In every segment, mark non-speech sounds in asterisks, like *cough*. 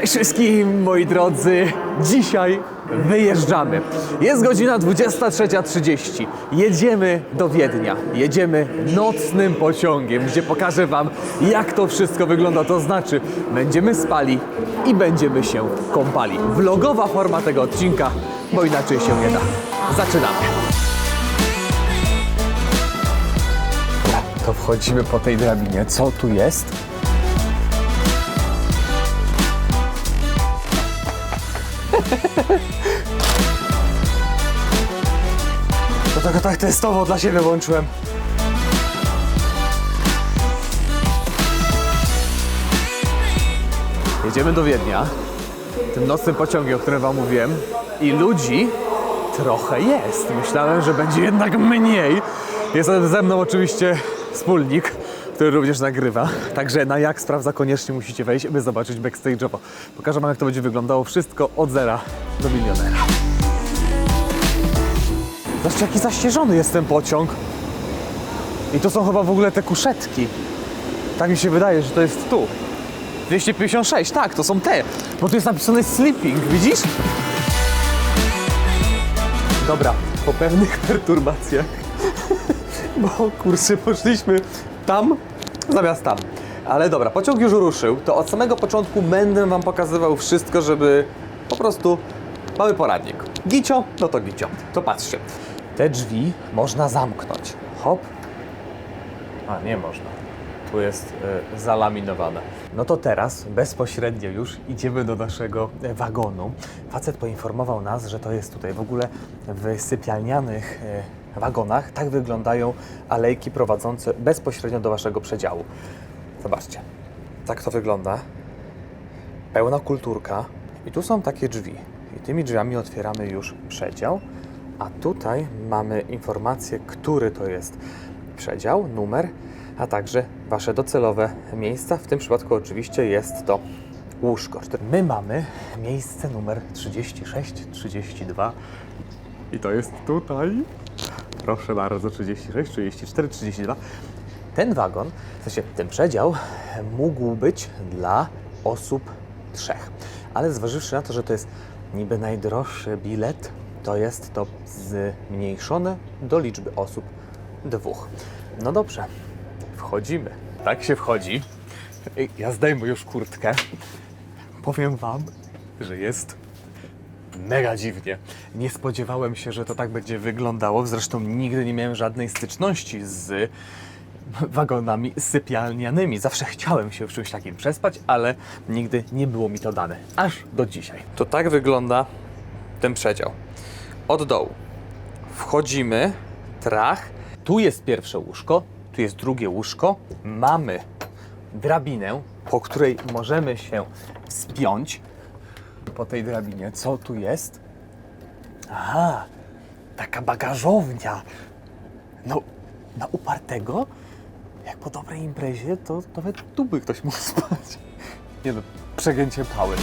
Cześć wszystkim, moi drodzy. Dzisiaj wyjeżdżamy. Jest godzina 23.30. Jedziemy do Wiednia. Jedziemy nocnym pociągiem, gdzie pokażę Wam, jak to wszystko wygląda. To znaczy, będziemy spali i będziemy się kąpali. Vlogowa forma tego odcinka, bo inaczej się nie da. Zaczynamy. To wchodzimy po tej drabinie. Co tu jest? *laughs* To tylko tak testowo dla siebie włączyłem. Jedziemy do Wiednia, tym nocnym pociągiem, o którym wam mówiłem. I ludzi trochę jest. Myślałem, że będzie jednak mniej. Jest ze mną oczywiście wspólnik, który również nagrywa. Także na jak sprawdza koniecznie musicie wejść, by zobaczyć backstage'owo. Pokażę wam, jak to będzie wyglądało wszystko od zera do milionera. Zobaczcie, jaki zaścieżony jest ten pociąg. I to są chyba w ogóle te kuszetki. Tak mi się wydaje, że to jest tu. 256, tak, to są te. Bo tu jest napisane sleeping, widzisz? Dobra, po pewnych perturbacjach, *laughs* bo kursy poszliśmy tam zamiast tam. Ale dobra, pociąg już ruszył, to od samego początku będę wam pokazywał wszystko, żeby po prostu mamy poradnik. Gicio, no to gicio. To patrzcie. Te drzwi można zamknąć. Hop. A, nie można. Tu jest y, zalaminowane. No to teraz bezpośrednio już idziemy do naszego e, wagonu. Facet poinformował nas, że to jest tutaj w ogóle w sypialnianych e, wagonach. Tak wyglądają alejki prowadzące bezpośrednio do waszego przedziału. Zobaczcie. Tak to wygląda. Pełna kulturka. I tu są takie drzwi. I tymi drzwiami otwieramy już przedział. A tutaj mamy informację, który to jest przedział, numer, a także Wasze docelowe miejsca. W tym przypadku oczywiście jest to łóżko. My mamy miejsce numer 36, 32 i to jest tutaj. Proszę bardzo, 36, 34, 32. Ten wagon, w sensie ten przedział mógł być dla osób trzech. Ale zważywszy na to, że to jest niby najdroższy bilet, to jest to zmniejszone do liczby osób dwóch. No dobrze, wchodzimy. Tak się wchodzi. Ja zdejmę już kurtkę. Powiem Wam, że jest mega dziwnie. Nie spodziewałem się, że to tak będzie wyglądało. Zresztą nigdy nie miałem żadnej styczności z wagonami sypialnianymi. Zawsze chciałem się w czymś takim przespać, ale nigdy nie było mi to dane. Aż do dzisiaj. To tak wygląda ten przedział. Od dołu wchodzimy, trach. Tu jest pierwsze łóżko, tu jest drugie łóżko. Mamy drabinę, po której możemy się spiąć. Po tej drabinie, co tu jest? Aha, taka bagażownia. No, na upartego, jak po dobrej imprezie, to nawet tu by ktoś mógł *laughs* spać. Nie no, przegięcie pały.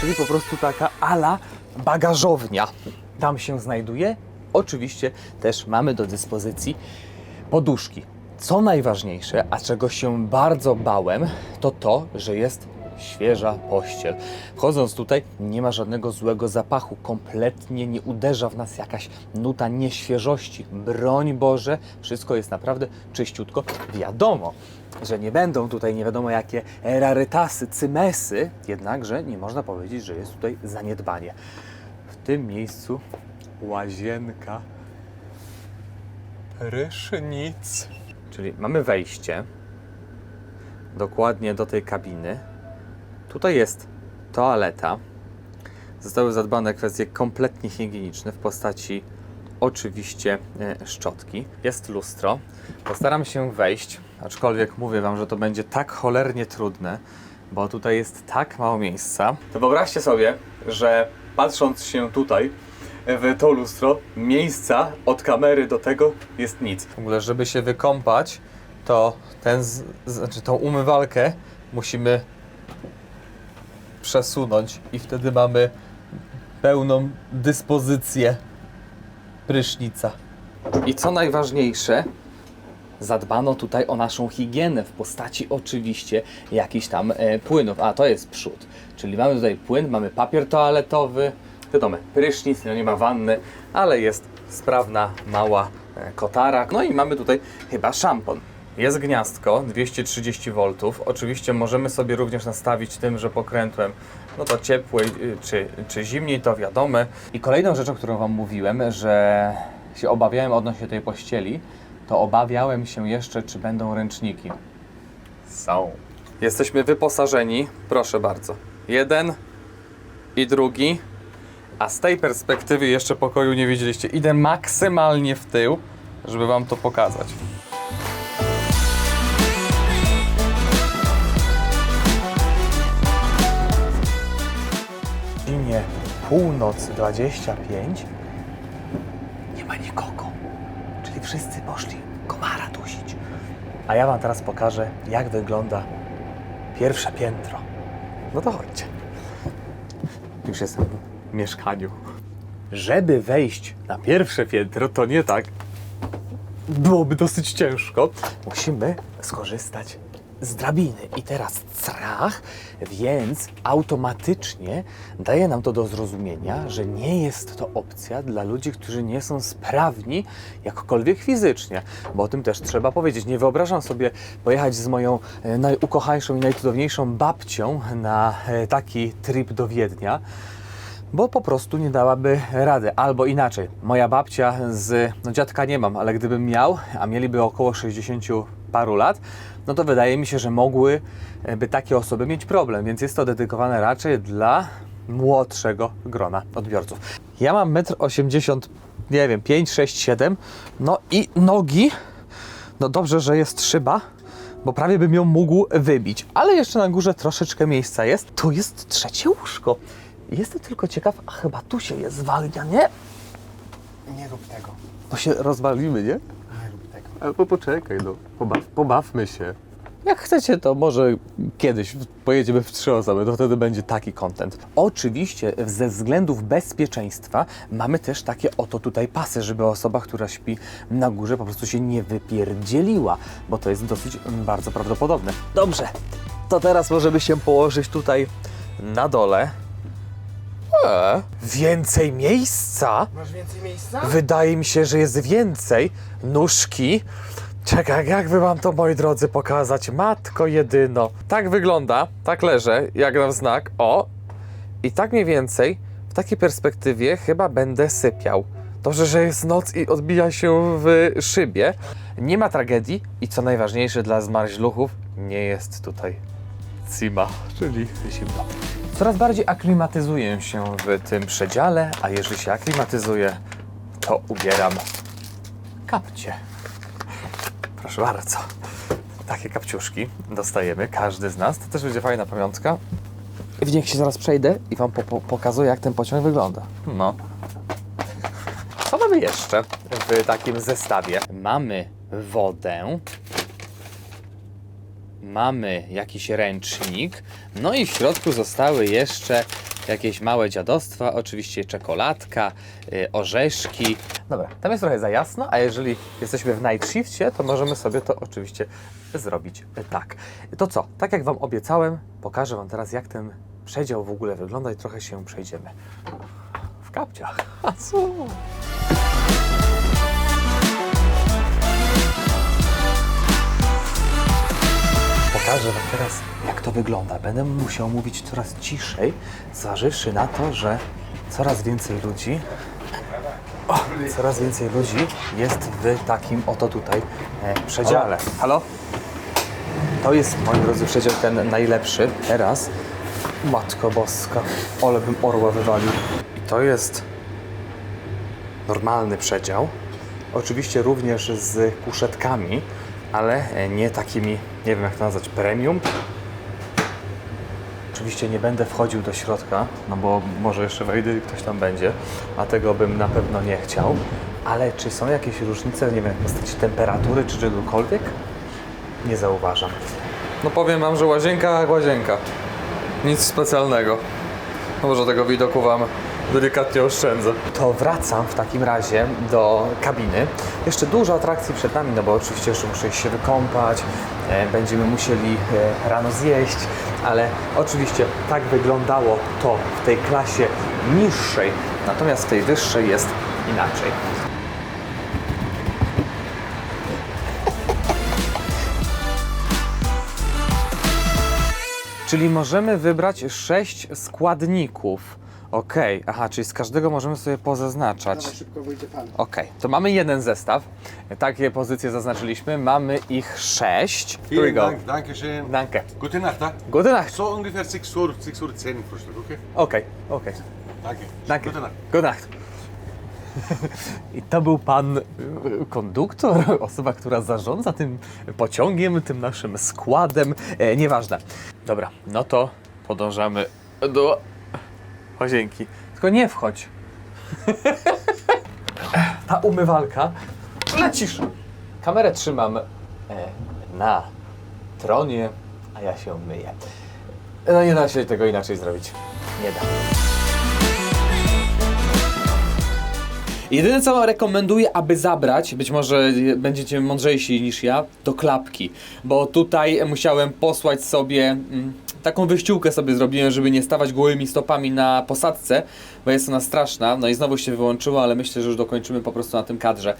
Czyli po prostu taka ala bagażownia. Tam się znajduje. Oczywiście też mamy do dyspozycji poduszki. Co najważniejsze, a czego się bardzo bałem, to to, że jest świeża pościel. Wchodząc tutaj nie ma żadnego złego zapachu, kompletnie nie uderza w nas jakaś nuta nieświeżości. Broń Boże, wszystko jest naprawdę czyściutko. Wiadomo, że nie będą tutaj nie wiadomo jakie rarytasy, cymesy, jednakże nie można powiedzieć, że jest tutaj zaniedbanie. W tym miejscu łazienka, prysznic. Czyli mamy wejście dokładnie do tej kabiny. Tutaj jest toaleta. Zostały zadbane kwestie kompletnie higieniczne w postaci oczywiście e, szczotki. Jest lustro. Postaram się wejść, aczkolwiek mówię Wam, że to będzie tak cholernie trudne, bo tutaj jest tak mało miejsca. To wyobraźcie sobie, że patrząc się tutaj w to lustro, miejsca od kamery do tego jest nic. W ogóle, żeby się wykąpać, to ten, z, znaczy tą umywalkę musimy przesunąć i wtedy mamy pełną dyspozycję prysznica. I co najważniejsze, zadbano tutaj o naszą higienę w postaci oczywiście jakichś tam e, płynów. A to jest przód. Czyli mamy tutaj płyn, mamy papier toaletowy, wiadomo, prysznic, no nie ma wanny, ale jest sprawna, mała e, kotara. No i mamy tutaj chyba szampon. Jest gniazdko 230 V. Oczywiście możemy sobie również nastawić tym, że pokrętłem no to ciepłej y, czy, czy zimniej, to wiadome. I kolejną rzeczą, którą Wam mówiłem, że się obawiałem odnośnie tej pościeli, to obawiałem się jeszcze, czy będą ręczniki. Są. Jesteśmy wyposażeni, proszę bardzo. Jeden i drugi. A z tej perspektywy jeszcze pokoju nie widzieliście. Idę maksymalnie w tył, żeby Wam to pokazać. godzinie północ 25 nie ma nikogo. Czyli wszyscy poszli komara dusić. A ja wam teraz pokażę, jak wygląda pierwsze piętro. No to chodźcie. Już jestem mieszkaniu. Żeby wejść na pierwsze piętro, to nie tak. Byłoby dosyć ciężko. Musimy skorzystać z drabiny. I teraz strach, więc automatycznie daje nam to do zrozumienia, że nie jest to opcja dla ludzi, którzy nie są sprawni jakkolwiek fizycznie, bo o tym też trzeba powiedzieć. Nie wyobrażam sobie pojechać z moją e, najukochańszą i najcudowniejszą babcią na e, taki trip do Wiednia, bo po prostu nie dałaby rady. Albo inaczej, moja babcia z, no dziadka nie mam, ale gdybym miał, a mieliby około 60 paru lat, no to wydaje mi się, że mogłyby takie osoby mieć problem, więc jest to dedykowane raczej dla młodszego grona odbiorców. Ja mam 1,80 m, nie wiem, 5, 6, 7, no i nogi, no dobrze, że jest szyba, bo prawie bym ją mógł wybić. Ale jeszcze na górze troszeczkę miejsca jest. Tu jest trzecie łóżko. Jestem tylko ciekaw, a chyba tu się je zwalnia, nie? Nie rób tego. To się rozwalimy, nie? Nie rób tego. Albo poczekaj, no. Pobaw, pobawmy się. Jak chcecie, to może kiedyś pojedziemy w trzy osoby, to wtedy będzie taki content. Oczywiście ze względów bezpieczeństwa mamy też takie oto tutaj pasy, żeby osoba, która śpi na górze po prostu się nie wypierdzieliła, bo to jest dosyć bardzo prawdopodobne. Dobrze, to teraz możemy się położyć tutaj na dole. Więcej miejsca? Masz więcej miejsca? Wydaje mi się, że jest więcej. Nóżki. Czekaj, jak by wam to, moi drodzy, pokazać? Matko jedyno. Tak wygląda, tak leżę, jak na znak. O! I tak mniej więcej, w takiej perspektywie chyba będę sypiał. Dobrze, że jest noc i odbija się w szybie. Nie ma tragedii i co najważniejsze dla zmarzluchów, nie jest tutaj cima, czyli zimno. Coraz bardziej aklimatyzuję się w tym przedziale, a jeżeli się aklimatyzuję, to ubieram kapcie. Proszę bardzo. Takie kapciuszki dostajemy, każdy z nas. To też będzie fajna pamiątka. W niech się zaraz przejdę i Wam po, po, pokazuję, jak ten pociąg wygląda. No. Co mamy jeszcze w takim zestawie? Mamy wodę, mamy jakiś ręcznik, no i w środku zostały jeszcze jakieś małe dziadostwa, oczywiście czekoladka, y, orzeszki. Dobra, tam jest trochę za jasno, a jeżeli jesteśmy w night shifcie, to możemy sobie to oczywiście zrobić tak. To co, tak jak Wam obiecałem, pokażę Wam teraz jak ten przedział w ogóle wygląda i trochę się przejdziemy. W kapciach. *laughs* A co? Pokażę Wam teraz, jak to wygląda. Będę musiał mówić coraz ciszej, zważywszy na to, że coraz więcej ludzi, o, coraz więcej ludzi jest w takim oto tutaj e, przedziale. Halo? To jest, moi drodzy, przedział ten najlepszy. Teraz, Matko Boska, ole bym orła wywalił. I to jest normalny przedział. Oczywiście również z kuszetkami, ale e, nie takimi, nie wiem jak to nazwać, premium. Oczywiście nie będę wchodził do środka, no bo może jeszcze wejdę i ktoś tam będzie, a tego bym na pewno nie chciał. Ale czy są jakieś różnice, nie wiem, w postaci temperatury czy czegokolwiek? Nie zauważam. No powiem wam, że łazienka jak łazienka. Nic specjalnego. No Może tego widoku wam Delikatnie oszczędzę. To wracam w takim razie do kabiny. Jeszcze dużo atrakcji przed nami, no bo oczywiście jeszcze muszę się wykąpać, e, będziemy musieli e, rano zjeść, ale oczywiście tak wyglądało to w tej klasie niższej, natomiast w tej wyższej jest inaczej. Czyli możemy wybrać sześć składników. Okej, aha, czyli z każdego możemy sobie pozaznaczać. szybko wyjdzie pan. Okej, to mamy jeden zestaw. Takie pozycje zaznaczyliśmy. Mamy ich sześć. Here we Vielen go. Dank, danke schön. Danke. Gute Nacht, ha? Gute Nacht. So ungefähr 6 Uhr, 6 Uhr 10 Frühstück, okay? Okej, okej. Danke. Danke. Gute Nacht. Good night. *laughs* I to był pan y, konduktor, osoba, która zarządza tym pociągiem, tym naszym składem. E, nieważne. Dobra, no to podążamy do łazienki. Tylko nie wchodź. Ta umywalka. Lecisz. Kamerę trzymam e, na tronie, a ja się myję. No nie da się tego inaczej zrobić. Nie da. Jedyne co rekomenduję, aby zabrać, być może będziecie mądrzejsi niż ja, to klapki. Bo tutaj musiałem posłać sobie mm, taką wyściółkę sobie zrobiłem, żeby nie stawać gołymi stopami na posadce, bo jest ona straszna. No i znowu się wyłączyło, ale myślę, że już dokończymy po prostu na tym kadrze.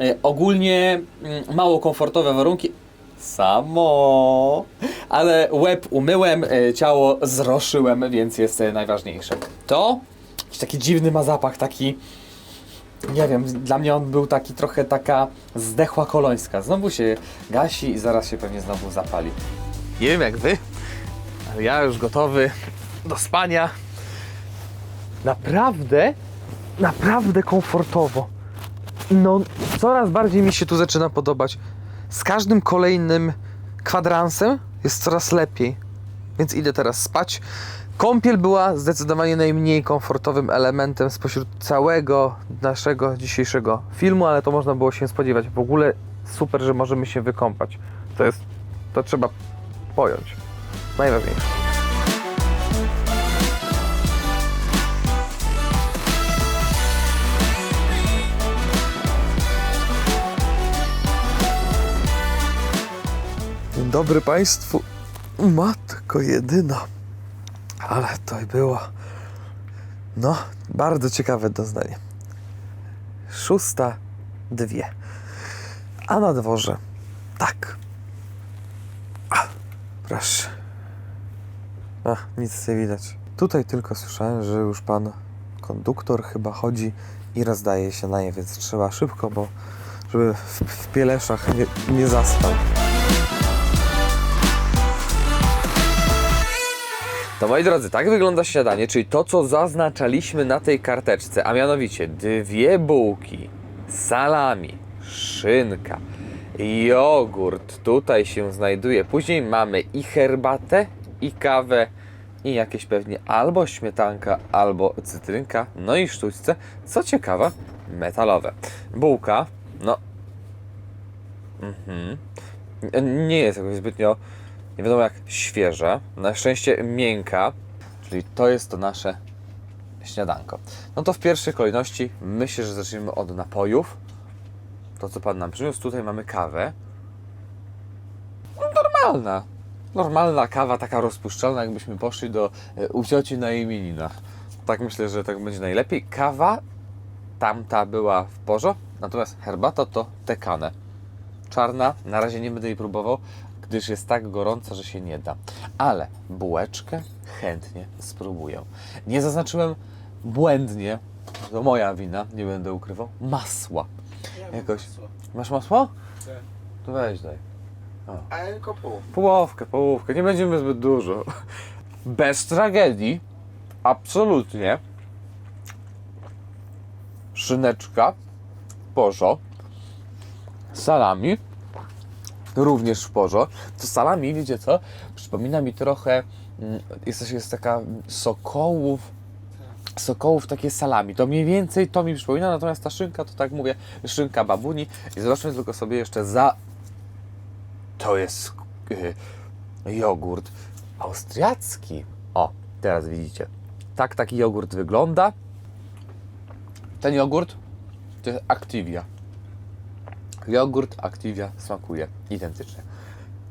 E, ogólnie mm, mało komfortowe warunki. Samo, ale łeb umyłem, e, ciało zroszyłem, więc jest e, najważniejsze. To jakiś taki dziwny ma zapach, taki nie wiem, dla mnie on był taki trochę taka zdechła kolońska. Znowu się gasi i zaraz się pewnie znowu zapali. Nie wiem jak wy, ale ja już gotowy do spania. Naprawdę, naprawdę komfortowo. No, coraz bardziej mi się tu zaczyna podobać. Z każdym kolejnym kwadransem jest coraz lepiej. Więc idę teraz spać. Kąpiel była zdecydowanie najmniej komfortowym elementem spośród całego naszego dzisiejszego filmu, ale to można było się spodziewać. W ogóle super, że możemy się wykąpać. To jest, to trzeba pojąć. Najważniejsze. Dzień dobry Państwu. Matko jedyna. Ale to było. No, bardzo ciekawe doznanie. Szósta, dwie. A na dworze. Tak. A, proszę. A, nic nie widać. Tutaj tylko słyszałem, że już pan konduktor chyba chodzi i rozdaje się na nie, więc trzeba szybko, bo żeby w, w pieleszach nie, nie. To moi drodzy, tak wygląda śniadanie, czyli to, co zaznaczaliśmy na tej karteczce, a mianowicie dwie bułki, salami, szynka, jogurt tutaj się znajduje. Później mamy i herbatę, i kawę, i jakieś pewnie albo śmietanka, albo cytrynka, no i sztućce, co ciekawe, metalowe. Bułka, no, mhm, nie jest jakoś zbytnio nie wiadomo jak świeża, na szczęście miękka, czyli to jest to nasze śniadanko. No to w pierwszej kolejności myślę, że zaczniemy od napojów. To co Pan nam przyniósł, tutaj mamy kawę. No, normalna. Normalna kawa, taka rozpuszczalna, jakbyśmy poszli do e, u cioci na imieninach. Tak myślę, że tak będzie najlepiej. Kawa tamta była w porze, natomiast herbata to tekane czarna. Na razie nie będę jej próbował, gdyż jest tak gorąca, że się nie da. Ale bułeczkę chętnie spróbuję. Nie zaznaczyłem błędnie, to moja wina, nie będę ukrywał, masła. Jakoś. Masz masło? To weź daj. A tylko pół. Połowkę, połówkę, nie będziemy zbyt dużo. Bez tragedii, absolutnie. Szyneczka, porzo, salami, również w porzo. To salami, wiecie co, przypomina mi trochę, mm, jest, jest taka sokołów, sokołów takie salami. To mniej więcej to mi przypomina, natomiast ta szynka, to tak mówię, szynka babuni. I zobaczmy tylko sobie jeszcze za... To jest y, jogurt austriacki. O, teraz widzicie. Tak taki jogurt wygląda. Ten jogurt to jest Activia. Jogurt Activia smakuje identycznie.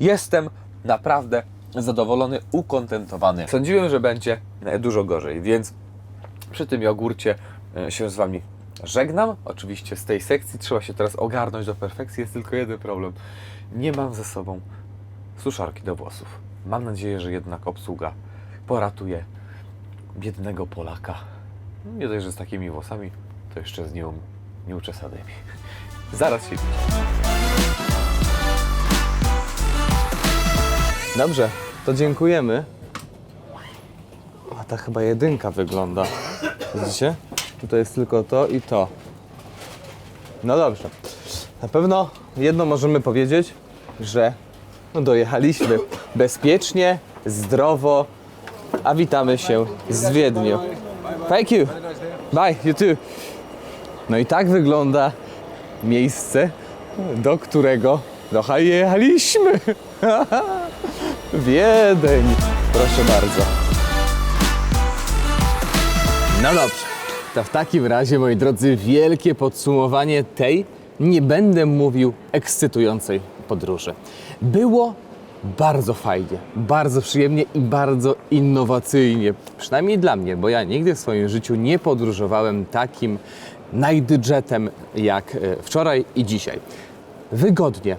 Jestem naprawdę zadowolony, ukontentowany. Sądziłem, że będzie e, dużo gorzej, więc przy tym jogurcie e, się z Wami żegnam. Oczywiście z tej sekcji trzeba się teraz ogarnąć do perfekcji. Jest tylko jeden problem. Nie mam ze sobą suszarki do włosów. Mam nadzieję, że jednak obsługa poratuje biednego Polaka. Nie dość, że z takimi włosami, to jeszcze z nią nieuczesanymi. Zaraz się. Dobrze, to dziękujemy. A ta chyba jedynka wygląda. Widzicie? Tutaj jest tylko to i to. No dobrze. Na pewno jedno możemy powiedzieć, że no dojechaliśmy bezpiecznie, zdrowo, a witamy się z Wiedniu. Thank you. Bye, you too. No i tak wygląda miejsce, do którego dojechaliśmy. *laughs* Wiedeń. Proszę bardzo. No dobrze. To w takim razie, moi drodzy, wielkie podsumowanie tej, nie będę mówił, ekscytującej podróży. Było bardzo fajnie, bardzo przyjemnie i bardzo innowacyjnie. Przynajmniej dla mnie, bo ja nigdy w swoim życiu nie podróżowałem takim najdżetem jak e, wczoraj i dzisiaj. Wygodnie,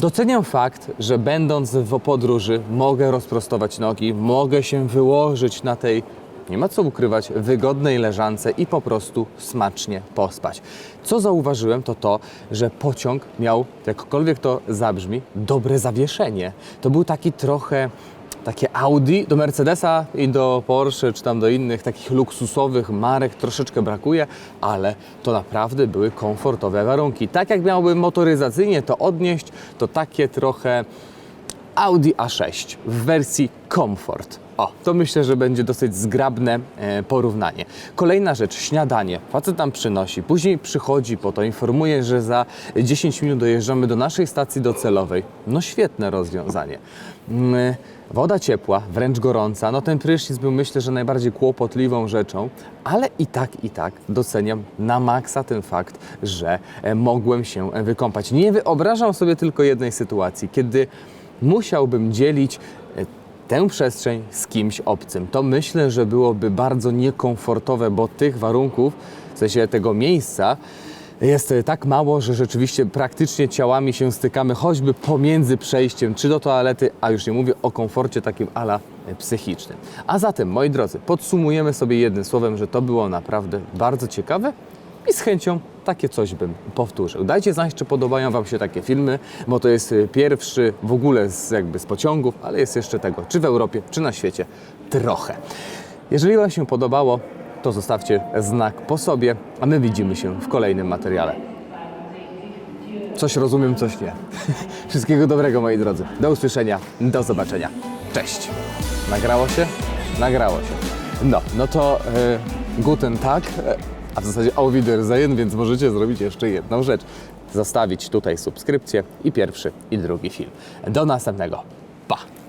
Doceniam fakt, że będąc w podróży mogę rozprostować nogi, mogę się wyłożyć na tej, nie ma co ukrywać, wygodnej leżance i po prostu smacznie pospać. Co zauważyłem, to to, że pociąg miał, jakkolwiek to zabrzmi, dobre zawieszenie. To był taki trochę takie Audi do Mercedesa i do Porsche, czy tam do innych takich luksusowych marek troszeczkę brakuje, ale to naprawdę były komfortowe warunki. Tak jak miałbym motoryzacyjnie to odnieść, to takie trochę Audi A6 w wersji Comfort. O, to myślę, że będzie dosyć zgrabne e, porównanie. Kolejna rzecz, śniadanie. Facet tam przynosi, później przychodzi po to, informuje, że za 10 minut dojeżdżamy do naszej stacji docelowej. No świetne rozwiązanie. Woda ciepła, wręcz gorąca. No ten prysznic był myślę, że najbardziej kłopotliwą rzeczą, ale i tak, i tak doceniam na maksa ten fakt, że e, mogłem się e, wykąpać. Nie wyobrażam sobie tylko jednej sytuacji, kiedy musiałbym dzielić e, tę przestrzeń z kimś obcym. To myślę, że byłoby bardzo niekomfortowe, bo tych warunków, w sensie tego miejsca, jest e, tak mało, że rzeczywiście praktycznie ciałami się stykamy, choćby pomiędzy przejściem czy do toalety, a już nie mówię o komforcie takim ala e, psychicznym. A zatem, moi drodzy, podsumujemy sobie jednym słowem, że to było naprawdę bardzo ciekawe i z chęcią takie coś bym powtórzył. Dajcie znać, czy podobają Wam się takie filmy, bo to jest e, pierwszy w ogóle z, jakby z pociągów, ale jest jeszcze tego, czy w Europie, czy na świecie, trochę. Jeżeli Wam się podobało, to zostawcie znak po sobie, a my widzimy się w kolejnym materiale. Coś rozumiem, coś nie. *laughs* Wszystkiego dobrego, moi drodzy. Do usłyszenia, do zobaczenia. Cześć. Nagrało się? Nagrało się. No, no to e, guten Tag, e, a w zasadzie auf Wiedersehen, więc możecie zrobić jeszcze jedną rzecz. Zostawić tutaj subskrypcję i pierwszy, i drugi film. Do następnego.